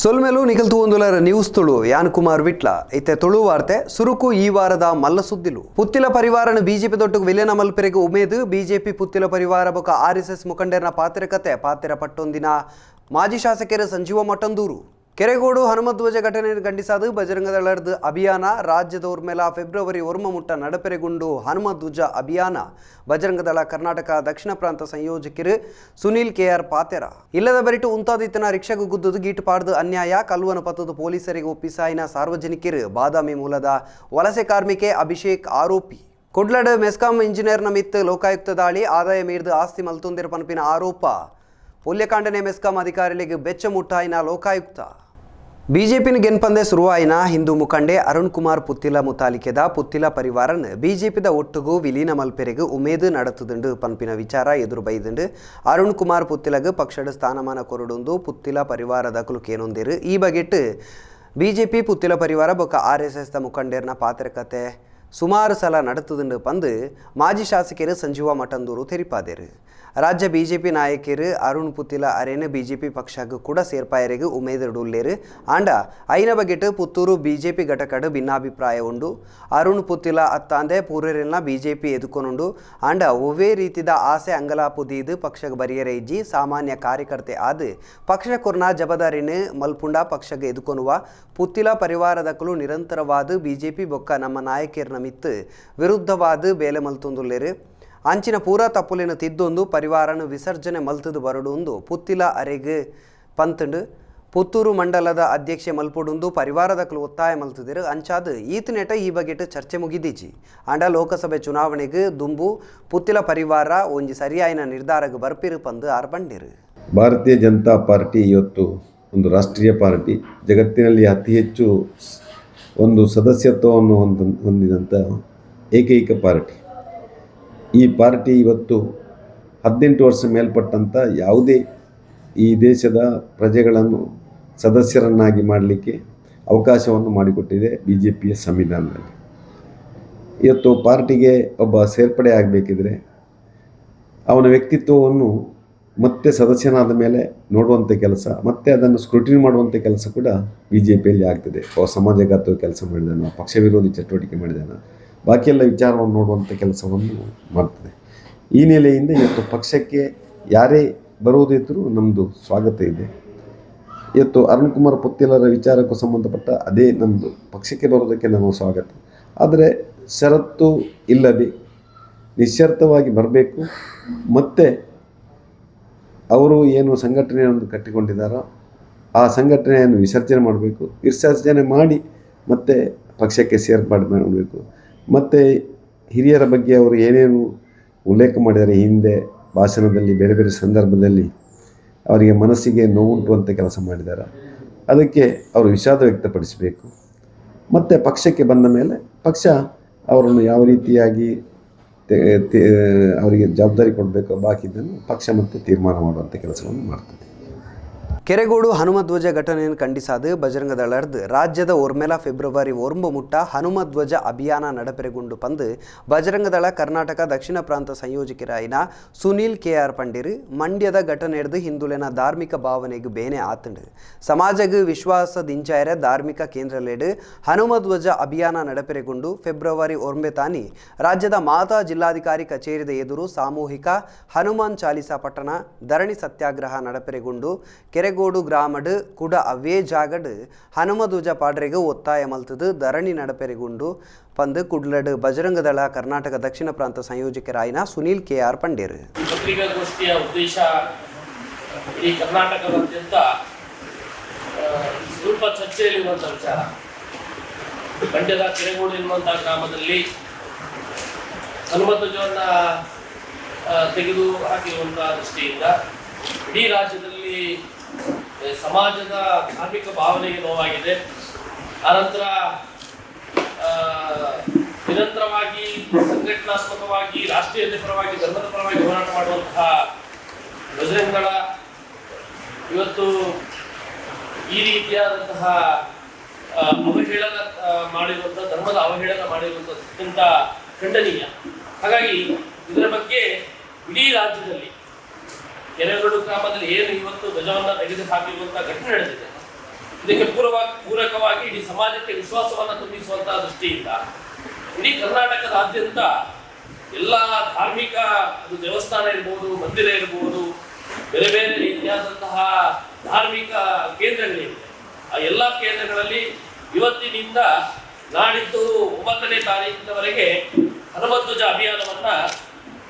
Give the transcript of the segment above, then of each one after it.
ಸೊಲ್ಮೆಲು ನಿಖಲ್ ತೂಂದುಲರ ನ್ಯೂಸ್ ತುಳು ಯಾನ್ ಕುಮಾರ್ ವಿಟ್ಲ ಇತ್ತೆ ತುಳು ವಾರ್ತೆ ಸುರುಕು ಈ ವಾರದ ಮಲ್ಲ ಸುದ್ದಿಲು ಪುತ್ತಿಲ ಪರಿವಾರನ ಬಿಜೆಪಿ ದೊಟ್ಟುಗು ವಿಲೀನ ಮಲ್ಪೆರೆಗೆ ಉಮೇದು ಬಿಜೆಪಿ ಪುತ್ತಿಲ ಪರಿವಾರ ಬೊಕ ಆರ್ ಎಸ್ ಎಸ್ ಮುಖಂಡರನ ಪಾತ್ರ ಕತೆ ಪಾತ್ರ ಪಟ್ಟೊಂದಿನ ಮಾಜಿ ಶಾಸಕರ ಸಂಜೀವ ಮಠಂದೂರು ಕೆರೆಗೋಡು ಹನುಮಧ್ವಜ ಘಟನೆ ಖಂಡಿಸಾದು ಬಜರಂಗದಳದ ಅಭಿಯಾನ. ರಾಜ್ಯದವ್ರ ಮೇಲ ಫೆಬ್ರವರಿ ಒರ್ಮ ಮುಟ್ಟ ನಡಪೆರೆಗುಂಡು ಹನುಮಧ್ವಜ ಅಭಿಯಾನ. ಬಜರಂಗದಳ ಕರ್ನಾಟಕ ದಕ್ಷಿಣ ಪ್ರಾಂತ ಸಂಯೋಜಕರು ಸುನೀಲ್ ಕೆಆರ್ ಪಾತೆರ ಇಲ್ಲದ ಬರಿಟು ಉಂತಾದಿತ್ತನ ರಿಕ್ಷಾಗ ಗುದ್ದದು ಗೀಟು ಪಾಡ್ದು ಅನ್ಯಾಯ. ಕಲ್ವನ ಪತ್ತದ ಪೊಲೀಸರಿಗೆ ಒಪ್ಪಿಸಾಯಿನ ಸಾರ್ವಜನಿಕರು ಬಾದಾಮಿ ಮೂಲದ ವಲಸೆ ಕಾರ್ಮಿಕೆ ಅಭಿಷೇಕ್ ಆರೋಪಿ. ಕುಡ್ಲಡ್ ಮೆಸ್ಕಾಂ ಇಂಜಿನಿಯರ್ನ ಮಿತ್ ಲೋಕಾಯುಕ್ತ ದಾಳಿ. ಆದಾಯ ಮೀರಿದ ಆಸ್ತಿ ಮಲ್ತೊಂದಿರ ಪನಪಿನ ಆರೋಪ. ಪುಲ್ಯಕಾಂಡನೆ ಮೆಸ್ಕಾಂ ಅಧಿಕಾರಿಗಳಿಗೆ ಬೆಚ್ಚ ಮುಟ್ಟಾಯಿನ ಲೋಕಾಯುಕ್ತ. ಬಿಜೆಪಿನ ಗೆನ್ಪಂದೆ ಶುರುವಾಯಿನ ಹಿಂದೂ ಮುಖಂಡೆ ಅರುಣ್ ಕುಮಾರ್ ಪುತ್ತಿಲ ಮುತಾಲಿಕೆದ ಪುತ್ತಿಲ ಪರಿವಾರನ್ ಬಿಜೆಪಿದ ಒಟ್ಟುಗೂ ವಿಲೀನ ಮಲ್ಪೆರೆಗೆ ಉಮೇದು ನಡತುದುಂಡು ಪನ್ಪಿನ ವಿಚಾರ ಎದುರು ಬೈದುಂಡು. ಅರುಣ್ ಕುಮಾರ್ ಪುತ್ತಿಲಗೆ ಪಕ್ಷದ ಸ್ಥಾನಮಾನ ಕೊರಡುಂದು ಪುತ್ತಿಲ ಪರಿವಾರದ ಕುಲುಕೇನೊಂದಿರು. ಈ ಬಗೆಟ್ ಬಿಜೆಪಿ ಪುತ್ತಿಲ ಪರಿವಾರ ಬೊಕ್ಕ ಆರ್ ಎಸ್ ಎಸ್ದ ಮುಖಂಡರ್ನ ಪಾತ್ರಕತೆ ಸುಮಾರು ಸಲ ನಡತದುಂಡು ಪಂದು ಮಾಜಿ ಶಾಸಕರು ಸಂಜೀವ ಮಠಂದೂರು ತೆರಿಪಾದೇರು. ರಾಜ್ಯ ಬಿಜೆಪಿ ನಾಯಕರು ಅರುಣ್ ಪುತ್ತಿಲ ಅರೇನ ಬಿಜೆಪಿ ಪಕ್ಷಕ್ಕೆ ಕೂಡ ಸೇರ್ಪಾಯರಿಗೆ ಉಮೇದುಡುಲ್ಲೇರು ಆಂಡ, ಐನ ಬಗೆಟ್ ಪುತ್ತೂರು ಬಿಜೆಪಿ ಘಟಕಡು ಭಿನ್ನಾಭಿಪ್ರಾಯ ಉಂಡು. ಅರುಣ್ ಪುತ್ತಿಲ ಅತ್ತಾಂದೆ ಪೂರ್ವರೆಲ್ನ ಬಿಜೆಪಿ ಎದುಕೊನುಂಡು. ಆಂಡ ಒವೇ ರೀತಿದ ಆಸೆ ಅಂಗಲಾಪುದೀದು ಪಕ್ಷಕ್ಕೆ ಬರಿಯರೆ ಇಜ್ಜಿ, ಸಾಮಾನ್ಯ ಕಾರ್ಯಕರ್ತೆ ಆದ. ಪಕ್ಷ ಕೊರ್ನ ಜಬದಾರಿನ ಮಲ್ಪುಂಡ ಪಕ್ಷಕ್ಕೆ ಎದುಕೊನುವ ಪುತ್ತಿಲ ಪರಿವಾರದಕ್ಕಲು ನಿರಂತರವಾದ ಬಿಜೆಪಿ ಬೊಕ್ಕ ನಮ್ಮ ನಾಯಕರ ಮಿತ್ತು. ವಿರುದ್ಧವಾದ ಬೇಲೆ ಮಲ್ತೊಂದುಲ್ಲೇರು. ಅಂಚಿನ ಪೂರ ತಪ್ಪುಲಿನ ತಿದ್ದೊಂದು ಪರಿವಾರನ ವಿಸರ್ಜನೆ ಮಲ್ತದು ಬರಡುಂದು ಪುತ್ತಿಲ ಅರೆಗೆ ಪಂತಂಡು. ಪುತ್ತೂರು ಮಂಡಲದ ಅಧ್ಯಕ್ಷೆ ಮಲ್ಪುಡುಂದು ಪರಿವಾರದಕ್ಕಲು ಒತ್ತಾಯ ಮಲ್ತದಿರು ಅಂಚಾದ ಈತ ನೆಟ ಈ ಬಗೆಟ್ ಚರ್ಚೆ ಮುಗಿದಿಜಿ ಅಂಡ ಲೋಕಸಭೆ ಚುನಾವಣೆಗೆ ದುಂಬು ಪುತ್ತಿಲ ಪರಿವಾರ ಒಂಜಿ ಸರಿಯಾಯಿನ ನಿರ್ಧಾರಕ್ಕೆ ಬರ್ಪಿರು ಪಂದು ಆರ್ಬಂಡಿರು. ಭಾರತೀಯ ಜನತಾ ಪಾರ್ಟಿ ಇವತ್ತು ಒಂದು ರಾಷ್ಟ್ರೀಯ ಪಾರ್ಟಿ, ಜಗತ್ತಿನಲ್ಲಿ ಅತಿ ಹೆಚ್ಚು ಒಂದು ಸದಸ್ಯತ್ವವನ್ನು ಹೊಂದ ಹೊಂದಿದಂಥ ಏಕೈಕ ಪಾರ್ಟಿ. ಈ ಪಾರ್ಟಿ ಇವತ್ತು ಹದಿನೆಂಟು ವರ್ಷ ಮೇಲ್ಪಟ್ಟಂಥ ಯಾವುದೇ ಈ ದೇಶದ ಪ್ರಜೆಗಳನ್ನು ಸದಸ್ಯರನ್ನಾಗಿ ಮಾಡಲಿಕ್ಕೆ ಅವಕಾಶವನ್ನು ಮಾಡಿಕೊಟ್ಟಿದೆ ಬಿ ಜೆ ಪಿಯ ಸಂವಿಧಾನದಲ್ಲಿ. ಇವತ್ತು ಪಾರ್ಟಿಗೆ ಒಬ್ಬ ಸೇರ್ಪಡೆ ಆಗಬೇಕಿದ್ರೆ ಅವನ ವ್ಯಕ್ತಿತ್ವವನ್ನು ಮತ್ತೆ ಸದಸ್ಯನಾದ ಮೇಲೆ ನೋಡುವಂಥ ಕೆಲಸ, ಮತ್ತೆ ಅದನ್ನು ಸ್ಕ್ರೂಟಿನಿ ಮಾಡುವಂಥ ಕೆಲಸ ಕೂಡ ಬಿ ಜೆ ಪಿಯಲ್ಲಿ ಆಗ್ತದೆ ಸಮಾಜಘಾತುವ ಕೆಲಸ ಮಾಡಿದಾನ, ಪಕ್ಷ ವಿರೋಧಿ ಚಟುವಟಿಕೆ ಮಾಡಿದಾನ. ಬಾಕಿಯೆಲ್ಲ ವಿಚಾರವನ್ನು ನೋಡುವಂಥ ಕೆಲಸವನ್ನು ಮಾಡ್ತದೆ. ಈ ನೆಲೆಯಿಂದ ಇವತ್ತು ಪಕ್ಷಕ್ಕೆ ಯಾರೇ ಬರುವುದಿದ್ದರೂ ನಮ್ಮದು ಸ್ವಾಗತ ಇದೆ. ಇವತ್ತು ಅರುಣ್ ಕುಮಾರ್ ಪುತ್ತಿಲರ ವಿಚಾರಕ್ಕೂ ಸಂಬಂಧಪಟ್ಟ ಅದೇ ನಮ್ಮದು ಪಕ್ಷಕ್ಕೆ ಬರೋದಕ್ಕೆ ನಮ್ಮ ಸ್ವಾಗತ. ಆದರೆ ಷರತ್ತು ಇಲ್ಲದೆ ನಿಶ್ಚರ್ಥವಾಗಿ ಬರಬೇಕು. ಮತ್ತು ಅವರು ಏನು ಸಂಘಟನೆಯನ್ನು ಕಟ್ಟಿಕೊಂಡಿದ್ದಾರೋ ಆ ಸಂಘಟನೆಯನ್ನು ವಿಸರ್ಜನೆ ಮಾಡಬೇಕು. ವಿಸರ್ಜನೆ ಮಾಡಿ ಮತ್ತೆ ಪಕ್ಷಕ್ಕೆ ಸೇರ್ಪಾಡು ಮಾಡಬೇಕು. ಮತ್ತು ಹಿರಿಯರ ಬಗ್ಗೆ ಅವರು ಏನೇನು ಉಲ್ಲೇಖ ಮಾಡಿದ್ದಾರೆ ಹಿಂದೆ ಭಾಷಣದಲ್ಲಿ, ಬೇರೆ ಬೇರೆ ಸಂದರ್ಭದಲ್ಲಿ ಅವರಿಗೆ ಮನಸ್ಸಿಗೆ ನೋವುಂಟುವಂಥ ಕೆಲಸ ಮಾಡಿದ್ದಾರೆ. ಅದಕ್ಕೆ ಅವರು ವಿಷಾದ ವ್ಯಕ್ತಪಡಿಸಬೇಕು. ಮತ್ತು ಪಕ್ಷಕ್ಕೆ ಬಂದ ಮೇಲೆ ಪಕ್ಷ ಅವರನ್ನು ಯಾವ ರೀತಿಯಾಗಿ ಅವರಿಗೆ ಜವಾಬ್ದಾರಿ ಕೊಡಬೇಕು ಬಾಕಿದ್ದನ್ನು ಪಕ್ಷ ಮತ್ತೆ ತೀರ್ಮಾನ ಮಾಡುವಂಥ ಕೆಲಸವನ್ನು ಮಾಡ್ತದೆ. ಕೆರೆಗೋಡು ಹನುಮಧ್ವಜ ಘಟನೆಯನ್ನು ಖಂಡಿಸಾದ ಬಜರಂಗ ದಳರ್ದ್ ರಾಜ್ಯದ ಒರ್ಮೆಲ ಫೆಬ್ರವರಿ ಒರ್ಂಬು ಮುಟ್ಟ ಹನುಮಧ್ವಜ ಅಭಿಯಾನ ನಡಪೆರೆಗೊಂಡು ಪಂದು ಬಜರಂಗದಳ ಕರ್ನಾಟಕ ದಕ್ಷಿಣ ಪ್ರಾಂತ ಸಂಯೋಜಕರಾಯಿನ ಸುನೀಲ್ ಕೆ ಆರ್ ಪಂಡಿರ್ ಮಂಡ್ಯದ ಘಟನೆ ಹಿಡಿದು ಹಿಂದುಳಿನ ಧಾರ್ಮಿಕ ಭಾವನೆಗೆ ಬೇನೆ ಆತಂಡು. ಸಮಾಜಗ ವಿಶ್ವಾಸ ದಿಂಚಾಯರ ಧಾರ್ಮಿಕ ಕೇಂದ್ರಲೇಡು ಹನುಮಧ್ವಜ ಅಭಿಯಾನ ನಡಪೆರೆಗೊಂಡು ಫೆಬ್ರವರಿ ಒರ್ಂಬೆ ತಾನಿ ರಾಜ್ಯದ ಮಾತಾ ಜಿಲ್ಲಾಧಿಕಾರಿ ಕಚೇರಿದ ಎದುರು ಸಾಮೂಹಿಕ ಹನುಮಾನ್ ಚಾಲಿಸಾ ಪಟ್ಟಣ ಧರಣಿ ಸತ್ಯಾಗ್ರಹ ನಡಪೆರೆಗುಂಡು ಕೆರೆಗೋಡು ಗ್ರಾಮಡ್ ಕುಡ ಅವೇ ಜಾಗಡ್ ಹನುಮಧ್ವಜ ಪಾಡ್ರೆಗೆ ಒತ್ತಾಯ ಮಲ್ತದು ಧರಣಿ ನಡಪೆರೆಗುಂಡು ಪಂದು ಕುಡ್ಲಡ್ ಬಜರಂಗ ದಳ ಕರ್ನಾಟಕ ದಕ್ಷಿಣ ಪ್ರಾಂತ ಸಂಯೋಜಕರಾಯಿನ ಸುನೀಲ್ ಕೆ ಆರ್ ಪಂಡೇರ್ ಪತ್ರಿಕಾಗೋಷ್ಠಿಯ ಉದ್ದೇಶ ಈ ಕರ್ನಾಟಕದಾದ್ಯಂತ ಸ್ವಲ್ಪ ಚರ್ಚೆಯಲ್ಲಿರುವಂಥ ವಿಚಾರ. ಮಂಡ್ಯದ ಕೆರೆಗೋಡು ಎನ್ನುವಂಥ ಗ್ರಾಮದಲ್ಲಿ ಹನುಮಧ್ವಜವನ್ನು ತೆಗೆದು ಹಾಕಿರುವಂತಹ ದೃಷ್ಟಿಯಿಂದ ಇಡೀ ರಾಜ್ಯದಲ್ಲಿ ಸಮಾಜದ ಧಾರ್ಮಿಕ ಭಾವನೆಗೆ ನೋವಾಗಿದೆ. ಅನಂತರ ನಿರಂತರವಾಗಿ ಸಂಘಟನಾತ್ಮಕವಾಗಿ, ರಾಷ್ಟ್ರೀಯತೆ ಪರವಾಗಿ, ಧರ್ಮದ ಪರವಾಗಿ ಹೋರಾಟ ಮಾಡುವಂತಹ ಬಜರಂಗದಳ ಇವತ್ತು ಈ ರೀತಿಯಾದಂತಹ ಅವಹೇಳನ ಮಾಡಿರುವಂಥ ಧರ್ಮದ ಅವಹೇಳನ ಮಾಡಿರುವಂಥ ಅತ್ಯಂತ ಖಂಡನೀಯ. ಹಾಗಾಗಿ ಇದರ ಬಗ್ಗೆ ಇಡೀ ರಾಜ್ಯದಲ್ಲಿ ಕೆರೆಗೋಡು ಗ್ರಾಮದಲ್ಲಿ ಏನು ಇವತ್ತು ಧ್ವಜವನ್ನು ತೆಗೆದು ಹಾಕಿರುವಂತಹ ಘಟನೆ ನಡೆದಿದೆ. ಇದಕ್ಕೆ ಪೂರ್ವ ಪೂರಕವಾಗಿ ಇಡೀ ಸಮಾಜಕ್ಕೆ ವಿಶ್ವಾಸವನ್ನು ತುಂಬಿಸುವಂತಹ ದೃಷ್ಟಿಯಿಂದ ಇಡೀ ಕರ್ನಾಟಕದಾದ್ಯಂತ ಎಲ್ಲ ಧಾರ್ಮಿಕ ಅದು ದೇವಸ್ಥಾನ ಇರ್ಬೋದು ಮಂದಿರ ಇರ್ಬೋದು ಬೇರೆ ಬೇರೆ ರೀತಿಯಾದಂತಹ ಧಾರ್ಮಿಕ ಕೇಂದ್ರಗಳಿವೆ. ಆ ಎಲ್ಲ ಕೇಂದ್ರಗಳಲ್ಲಿ ಇವತ್ತಿನಿಂದ ನಾಡಿದ್ದು ಒಂಬತ್ತನೇ ತಾರೀಕಿನವರೆಗೆ ಹನುಮಧ್ವಜ ಅಭಿಯಾನವನ್ನ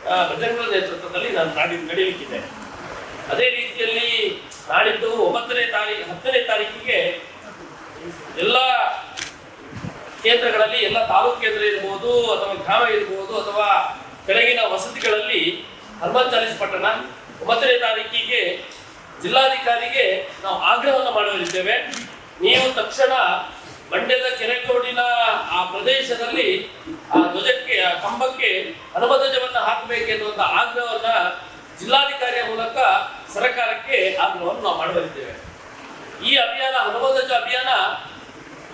ಆ, ಬಜರಂಗರ ನೇತೃತ್ವದಲ್ಲಿ ನಾನು ನಾಡಿದ್ದು ನಡೀಲಿಕ್ಕಿದೆ. ಅದೇ ರೀತಿಯಲ್ಲಿ ನಾಡಿದ್ದು ಒಂಬತ್ತನೇ ತಾರೀಕು ಹತ್ತನೇ ತಾರೀಕಿಗೆ ಎಲ್ಲ ಕೇಂದ್ರಗಳಲ್ಲಿ, ಎಲ್ಲ ತಾಲೂಕು ಕೇಂದ್ರ ಇರ್ಬೋದು, ಅಥವಾ ಗ್ರಾಮ ಇರ್ಬೋದು, ಅಥವಾ ಕೆಳಗಿನ ವಸತಿಗಳಲ್ಲಿ ಹನುಮಾನ್ ಚಾಲೀಸ್ ಪಟ್ಟಣ ಒಂಬತ್ತನೇ ತಾರೀಕಿಗೆ ಜಿಲ್ಲಾಧಿಕಾರಿಗೆ ನಾವು ಆಗ್ರಹವನ್ನು ಮಾಡಲಿದ್ದೇವೆ ನೀವು ತಕ್ಷಣ ಮಂಡ್ಯದ ಕೆರೆಕೋಡಿನ ಆ ಪ್ರದೇಶದಲ್ಲಿ ಆ ಧ್ವಜಕ್ಕೆ, ಆ ಕಂಬಕ್ಕೆ ಹನುಮಧ್ವಜವನ್ನ ಹಾಕಬೇಕೆನ್ನುವಂತ ಆಗ್ರಹವನ್ನ ಜಿಲ್ಲಾಧಿಕಾರಿಯ ಮೂಲಕ ಸರ್ಕಾರಕ್ಕೆ ಆಗ್ರಹವನ್ನು ನಾವು ಮಾಡಬಲ್ಲಿದ್ದೇವೆ ಈ ಅಭಿಯಾನ ಹನುಮಧ್ವಜ ಅಭಿಯಾನ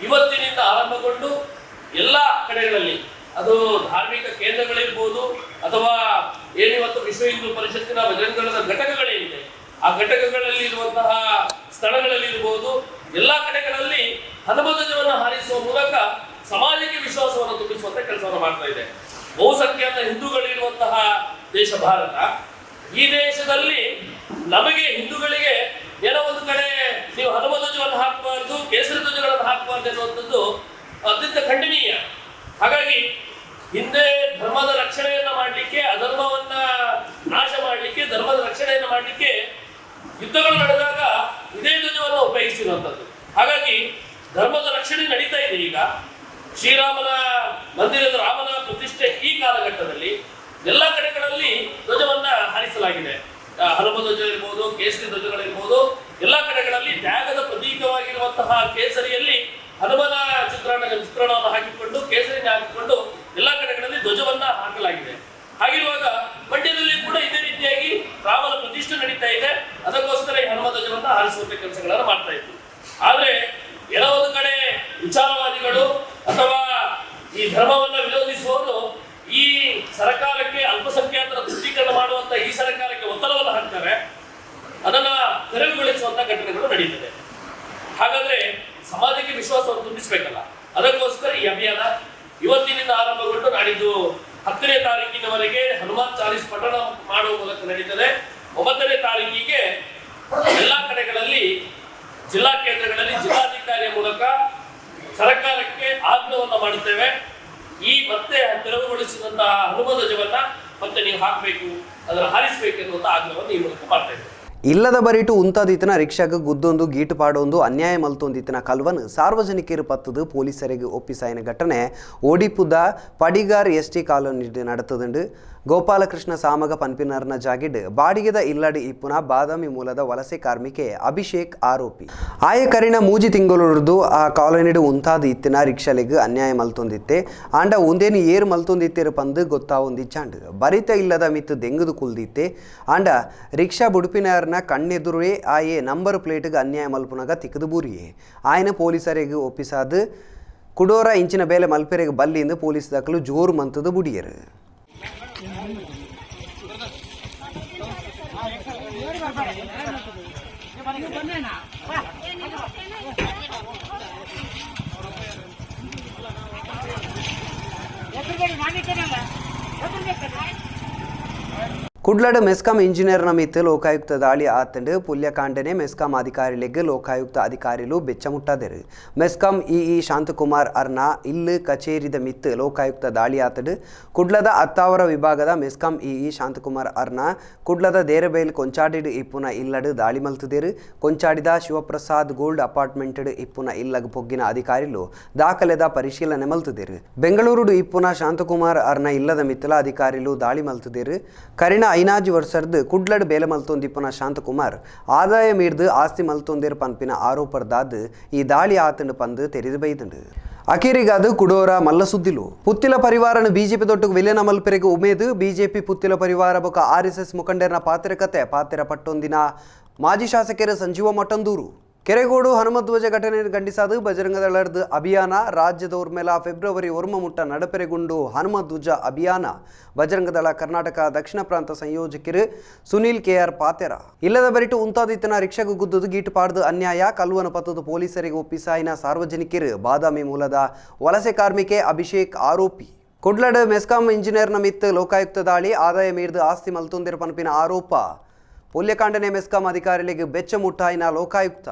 ಇವತ್ತಿನಿಂದ ಆರಂಭಗೊಂಡು ಎಲ್ಲ ಕಡೆಗಳಲ್ಲಿ, ಅದು ಧಾರ್ಮಿಕ ಕೇಂದ್ರಗಳಿರ್ಬೋದು ಅಥವಾ ಏನಿವತ್ತು ವಿಶ್ವ ಹಿಂದೂ ಪರಿಷತ್ತಿನ ಬಜರಂಗದಳದ ಘಟಕಗಳೇನಿದೆ, ಆ ಘಟಕಗಳಲ್ಲಿ ಇರುವಂತಹ ಸ್ಥಳಗಳಲ್ಲಿ ಇರ್ಬೋದು, ಎಲ್ಲ ಕಡೆಗಳಲ್ಲಿ ಹನುಮಧ್ವಜವನ್ನು ಹಾರಿಸುವ ಮೂಲಕ ಸಮಾಜಕ್ಕೆ ವಿಶ್ವಾಸವನ್ನು ತುಂಬಿಸುವಂತ ಕೆಲಸವನ್ನು ಮಾಡ್ತಾ ಇದೆ. ಬಹುಸಂಖ್ಯಾತ ಹಿಂದೂಗಳಿರುವಂತಹ ದೇಶ ಭಾರತ ಈ ದೇಶದಲ್ಲಿ ನಮಗೆ ಹಿಂದೂಗಳಿಗೆ ಏನೋ ಒಂದು ಕಡೆ ನೀವು ಹನುಮ ಧ್ವಜವನ್ನು ಹಾಕಬಾರ್ದು, ಕೇಸರಿ ಧ್ವಜಗಳನ್ನು ಹಾಕಬಾರ್ದು ಎನ್ನುವಂಥದ್ದು ಅತ್ಯಂತ ಖಂಡನೀಯ. ಹಾಗಾಗಿ ಹಿಂದೆ ಧರ್ಮದ ರಕ್ಷಣೆಯನ್ನ ಮಾಡಲಿಕ್ಕೆ, ಅಧರ್ಮವನ್ನ ನಾಶ ಮಾಡಲಿಕ್ಕೆ, ಧರ್ಮದ ರಕ್ಷಣೆಯನ್ನ ಮಾಡಲಿಕ್ಕೆ ಯುದ್ಧಗಳು ನಡೆದಾಗ ಇದೇ ಧ್ವಜವನ್ನು ಉಪಯೋಗಿಸಿರುವಂಥದ್ದು. ಹಾಗಾಗಿ ಧರ್ಮದ ರಕ್ಷಣೆ ನಡೀತಾ ಇದೆ ಈಗ. ಶ್ರೀರಾಮನ ಮಂದಿರದ ರಾಮನ ಪ್ರತಿಷ್ಠೆ ಈ ಕಾಲಘಟ್ಟದಲ್ಲಿ ಎಲ್ಲ ಕಡೆಗಳಲ್ಲಿ ಧ್ವಜವನ್ನ ಹಾರಿಸಲಾಗಿದೆ ಆ, ಹನುಮ ಧ್ವಜ ಇರ್ಬೋದು ಕೇಸರಿ ಧ್ವಜಗಳಿರ್ಬೋದು ಎಲ್ಲ ಕಡೆಗಳಲ್ಲಿ ತ್ಯಾಗದ ಪ್ರತೀಕವಾಗಿರುವಂತಹ ಕೇಸರಿಯಲ್ಲಿ ಹನುಮನ ಚಿತ್ರಣ ಚಿತ್ರಣವನ್ನು ಹಾಕಿಕೊಂಡು ಕೇಸರಿನ ಹಾಕಿಕೊಂಡು ಎಲ್ಲ ಕಡೆಗಳಲ್ಲಿ ಧ್ವಜವನ್ನ ಹಾಕಲಾಗಿದೆ. ಹಾಗಿರುವಾಗ ಮಂಡ್ಯದಲ್ಲಿ ಕೂಡ ಇದೇ ರೀತಿಯಾಗಿ ರಾಮನ ಪ್ರತಿಷ್ಠೆ ನಡೀತಾ ಇದೆ. ಅದಕ್ಕೋಸ್ಕರ ಈ ಹನುಮ ಧ್ವಜವನ್ನ ಹಾರಿಸುವಂತ ಕೆಲಸಗಳನ್ನು ಮಾಡ್ತಾ ಇತ್ತು ಆದ್ರೆ ಏನೋ ಒಂದು ಕಡೆ ವಿಚಾರವಾದಿಗಳು ಅಥವಾ ಈ ಧರ್ಮವನ್ನ ವಿರೋಧಿಸುವವರು ಈ ಸರ್ಕಾರಕ್ಕೆ ಅಲ್ಪಸಂಖ್ಯಾತರ ತುಷ್ಟೀಕರಣ ಮಾಡುವಂತ ಈ ಸರ್ಕಾರಕ್ಕೆ ಒತ್ತಡವನ್ನು ಹಾಕ್ತಾರೆ ಅದನ್ನ ತೆರವುಗೊಳಿಸುವಂತ ಘಟನೆಗಳು ನಡೀತದೆ ಹಾಗಾದ್ರೆ ಸಮಾಜಕ್ಕೆ ವಿಶ್ವಾಸವನ್ನು ತುಂಬಿಸಬೇಕಲ್ಲ ಅದಕ್ಕೋಸ್ಕರ ಈ ಅಭಿಯಾನ ಇವತ್ತಿನಿಂದ ಆರಂಭಗೊಂಡು ನಾಡಿದ್ದು ಹತ್ತನೇ ತಾರೀಕಿನವರೆಗೆ ಹನುಮಾನ್ ಚಾಲೀಸ್ ಪಠಣ ಮಾಡುವ ಮೂಲಕ ನಡೀತದೆ. ಒಂಬತ್ತನೇ ತಾರೀಕಿಗೆ ಎಲ್ಲಾ ಕಡೆಗಳಲ್ಲಿ, ಜಿಲ್ಲಾ ಕೇಂದ್ರಗಳಲ್ಲಿ ಜಿಲ್ಲಾಧಿಕಾರಿಯ ಮೂಲಕ ಸರ್ಕಾರಕ್ಕೆ ಆಗ್ರಹವನ್ನು ಮಾಡುತ್ತೇವೆ. ಈ ಮತ್ತೆ ತೆರವುಗೊಳಿಸಿದಂತಹ ಹನುಮ ಧ್ವಜವನ್ನ ಮತ್ತೆ ನೀವು ಹಾಕಬೇಕು, ಅದನ್ನು ಹಾರಿಸಬೇಕು ಆಗ್ರಹವನ್ನು ಈ ಮೂಲಕ ಮಾಡ್ತಾ ಇಲ್ಲದ ಬರಿಟು ಉಂತಾದಿತ್ತಿನ ರಿಕ್ಷಾಗ ಗುದ್ದೊಂದು, ಗೀಟು ಪಾಡೊಂದು, ಅನ್ಯಾಯ ಮಲ್ತೊಂದಿತ್ತಿನ ಕಲ್ವನ್ ಸಾರ್ವಜನಿಕರು ಪತ್ತದು ಪೊಲೀಸರಿಗೆ ಒಪ್ಪಿಸಾಯಿನ ಘಟನೆ. ಓಡಿಪುದ ಪಡಿಗಾರ್ ಎಸ್ ಟಿ ಕಾಲೋನಿ ನಡೆತದುಂಡು. ಗೋಪಾಲಕೃಷ್ಣ ಸಾಮಗ ಪನ್ಪಿನರ್ನ ಜಾಗಿಡ್ ಬಾಡಿಗೆದ ಇಲ್ಲಡಿ ಇಪ್ಪುನ ಬಾದಾಮಿ ಮೂಲದ ವಲಸೆ ಕಾರ್ಮಿಕೆ ಅಭಿಷೇಕ್ ಆರೋಪಿ. ಆಯ ಕರಿನ ಮೂಜಿ ತಿಂಗಳುರ್ದು ಆ ಕಾಲೋನಿಡು ಉಂತಾದ ಇತ್ತಿನ ರಿಕ್ಷಾಲೆಗ್ ಅನ್ಯಾಯ ಮಲ್ತೊಂದಿತ್ತೆ. ಆಂಡ ಒಂದೇನು ಏರು ಮಲ್ತೊಂದಿತ್ತೇರು ಪಂದು ಗೊತ್ತಾವೊಂದಿಚ್ಚಾಂಡು ಬರಿತ ಇಲ್ಲದ ಮಿತ್ತು ದೆಂಗದು ಕುಲ್ದಿತ್ತೆ. ಆಂಡ ರಿಕ್ಷಾ ಬುಡುಪಿನರ್ನ ಕಣ್ಣೆದುರೇ ಆಯೆ ನಂಬರ್ ಪ್ಲೇಟ್ಗೆ ಅನ್ಯಾಯ ಮಲ್ಪುನಗ ತಿಕ್ಕದು ಬೂರಿಯೇ. ಆಯನ ಪೊಲೀಸರಿಗೆ ಒಪ್ಪಿಸಾದ ಕುಡೋರ ಇಂಚಿನ ಬೇಲೆ ಮಲ್ಪೆರೆಗೆ ಬಲ್ಲಿಂದ ಪೊಲೀಸ್ ದಾಖಲು ಜೋರು ಮಂತದ ಬುಡಿಯರು. ಎದುರುಗಡೆ ನಾನಿದ್ದೇನಲ್ಲ ಎದುರುಗಡೆ ಕುಡ್ಲಡ್ ಮೆಸ್ಕಾಂ ಮಿತ್ ಲೋಕಾಯುಕ್ತ ದಾಳಿ ಆತಂಡು. ಪುಲ್ಯಕಾಂಡನೆ ಮೆಸ್ಕಾಂ ಅಧಿಕಾರಿಲೆಗ್ ಲೋಕಾಯುಕ್ತ ಅಧಿಕಾರಿಲು ಬೆಚ್ಚಮುಟ್ಟಾದರು. ಮೆಸ್ಕಾಂ ಇಇ ಶಾಂತಕುಮಾರ್ ಅರ್ನ ಇಲ್ಲು ಕಚೇರಿದ ಮಿತ್ ಲೋಕಾಯುಕ್ತ ದಾಳಿ ಆತಡು. ಕುಡ್ಲದ ಅತ್ತಾವರ ವಿಭಾಗದ ಮೆಸ್ಕಾಂ ಇಇ ಶಾಂತಕುಮಾರ್ ಅರ್ನ ಕುಡ್ಲದ ದೇರಬೈಲ್ ಕೊಂಚಾಡಿಡ್ ಇಪ್ಪುನ ಇಲ್ಲಡ್ ದಾಳಿ ಮಲ್ತುದೇರು. ಕೊಂಚಾಡಿದ ಶಿವಪ್ರಸಾದ್ ಗೋಲ್ಡ್ ಅಪಾರ್ಟ್ಮೆಂಟ್ ಇಪ್ಪುನ ಇಲ್ಲಗ್ ಪೊಗ್ಗಿನ ಅಧಿಕಾರಿಲು ದಾಖಲೆದ ಪರಿಶೀಲನೆ ಮಲ್ತುದೇರು. ಬೆಂಗಳೂರು ಇಪ್ಪುನ ಶಾಂತಕುಮಾರ್ ಅರ್ನ ಇಲ್ಲದ ಮಿತ್ತಲ ಅಧಿಕಾರಿಲು ದಾಳಿ ಮಲ್ತುದೇರು. ಕರಿಣ ಐನಾಜಿ ವರ್ಷರ್ದು ಕುಡ್ಲಡ್ ಮಲ್ತೊಂದಿಪ್ಪುನ ಶಾಂತಕುಮಾರ್. ಆದಾಯ ಮೀರ್ದು ಆಸ್ತಿ ಮಲ್ತೊಂದೇರ್ ಪನ್ಪಿನ ಆರೋಪದಾದ ಈ ದಾಳಿ ಆತಂಡು ಪಂದು ತೆರೆದು ಬೈದಂಡು ಅಕಿರಿಗಾದ ಕುಡೋರ ಮಲ್ಲ ಸುದ್ದಿಲು ಪುತ್ತಿಲ ಪರಿವಾರನ ಬಿಜೆಪಿ ದೊಟ್ಟು ವಿಲೇನ ಮಲ್ಪೆರೆಗೆ ಉಮೇದು ಬಿಜೆಪಿ ಪುತ್ತಿಲ ಪರಿವಾರ ಬೊಕ ಆರ್ ಎಸ್ ಎಸ್ ಮುಖಂಡರನ ಪಾತ್ರಕತೆ ಪಾತ್ರ ಪಟ್ಟೊಂದಿನ ಮಾಜಿ ಶಾಸಕರ ಸಂಜೀವ ಮಠಂದೂರು. ಕೆರೆಗೋಡು ಹನುಮಧ್ವಜ ಘಟನೆ ಖಂಡಿಸಾದು. ಬಜರಂಗ ದಳದ ಅಭಿಯಾನ ರಾಜ್ಯದ ಮೇಲೆ ಫೆಬ್ರವರಿ ಒರ್ಮ ಮುಟ್ಟ ನಡಪೆರೆಗೊಂಡು ಹನುಮಧ್ವಜ ಅಭಿಯಾನ. ಬಜರಂಗ ದಳ ಕರ್ನಾಟಕ ದಕ್ಷಿಣ ಪ್ರಾಂತ ಸಂಯೋಜಕರು ಸುನೀಲ್ ಕೆಆರ್ ಪಾತೆರ ಇಲ್ಲದ ಬರಿಟು ಉಂತಾದಿತ್ತನ ರಿಕ್ಷಾಗ ಗುದ್ದುದು ಗೀಟು ಪಾಡ್ದು ಅನ್ಯಾಯ. ಕಲ್ವನ ಪತ್ತದ ಪೊಲೀಸರಿಗೆ ಒಪ್ಪಿಸಾಯಿನ ಸಾರ್ವಜನಿಕರು. ಬಾದಾಮಿ ಮೂಲದ ವಲಸೆ ಕಾರ್ಮಿಕೆ ಅಭಿಷೇಕ್ ಆರೋಪಿ. ಕೊಡ್ಲಡ್ ಮೆಸ್ಕಾಂ ಇಂಜಿನಿಯರ್ನ ಮಿತ್ ಲೋಕಾಯುಕ್ತ ದಾಳಿ. ಆದಾಯ ಮೀರಿದ ಆಸ್ತಿ ಮಲ್ತೊಂದಿರ ಪನಪಿನ ಆರೋಪ. ಪೊಲ್ಯಕಾಂಡನೆ ಮೆಸ್ಕಾಂ ಅಧಿಕಾರಿಗಳಿಗೆ ಬೆಚ್ಚ ಮುಟ್ಟಾಯಿನ ಲೋಕಾಯುಕ್ತ.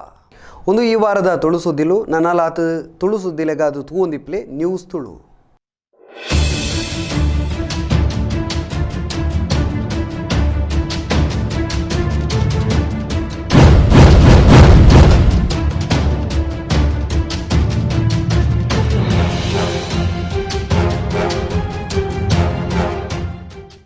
ಒಂದು ಈ ವಾರದ ತುಳು ಸುದ್ದಿಲು ನನ್ನಲಾತು ತುಳು ಸುದ್ದಿಲೆಗಾದು ತೂವೊಂದಿಪ್ಲೆ ನ್ಯೂಸ್ ತುಳು.